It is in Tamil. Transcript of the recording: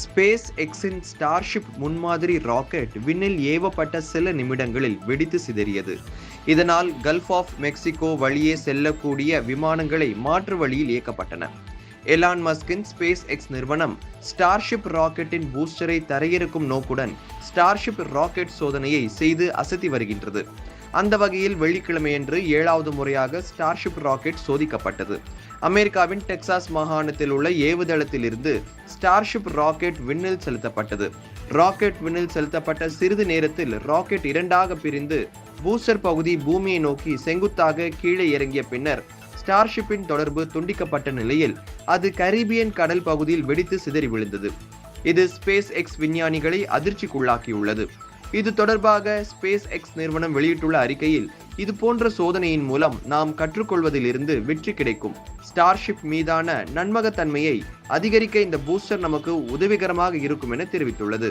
ஸ்பேஸ் எக்ஸின் ஸ்டார்ஷிப் முன்மாதிரி ராக்கெட் விண்ணில் ஏவப்பட்ட சில நிமிடங்களில் வெடித்து சிதறியது. இதனால் கல்ஃப் ஆஃப் மெக்சிகோ வழியே செல்லக்கூடிய விமானங்களை மாற்று வழியில் இயக்கப்பட்டன. எலான் மஸ்கின் ஸ்பேஸ் எக்ஸ் நிறுவனம் ஸ்டார்ஷிப் ராக்கெட்டின் பூஸ்டரை தரையிறக்கும் நோக்குடன் ஸ்டார்ஷிப் ராக்கெட் சோதனையை செய்து அசத்தி வருகின்றது. அந்த வகையில் வெள்ளிக்கிழமையன்று ஏழாவது முறையாக ஸ்டார்ஷிப் ராக்கெட் சோதிக்கப்பட்டது. அமெரிக்காவின் டெக்சாஸ் மாகாணத்தில் உள்ள ஏவுதளத்திலிருந்து ஸ்டார்ஷிப் ராக்கெட் விண்ணில் செலுத்தப்பட்டது. ராக்கெட் விண்ணில் செலுத்தப்பட்ட சிறிது நேரத்தில் ராக்கெட் இரண்டாக பிரிந்து பூஸ்டர் பகுதி பூமியை நோக்கி செங்குத்தாக கீழே இறங்கிய பின்னர் ஸ்டார்ஷிப்பின் தொடர்பு துண்டிக்கப்பட்ட நிலையில் அது கரீபியன் கடல் பகுதியில் வெடித்து சிதறி விழுந்தது. இது ஸ்பேஸ் எக்ஸ் விஞ்ஞானிகளை அதிர்ச்சிக்குள்ளாக்கியுள்ளது. இது தொடர்பாக ஸ்பேஸ் எக்ஸ் நிறுவனம் வெளியிட்டுள்ள அறிக்கையில் இது போன்ற சோதனையின் மூலம் நாம் கற்றுக்கொள்வதிலிருந்து வெற்றி கிடைக்கும். ஸ்டார்ஷிப் மீதான நன்மகத்தன்மையை அதிகரிக்க இந்த பூஸ்டர் நமக்கு உதவிகரமாக இருக்கும் என தெரிவித்துள்ளது.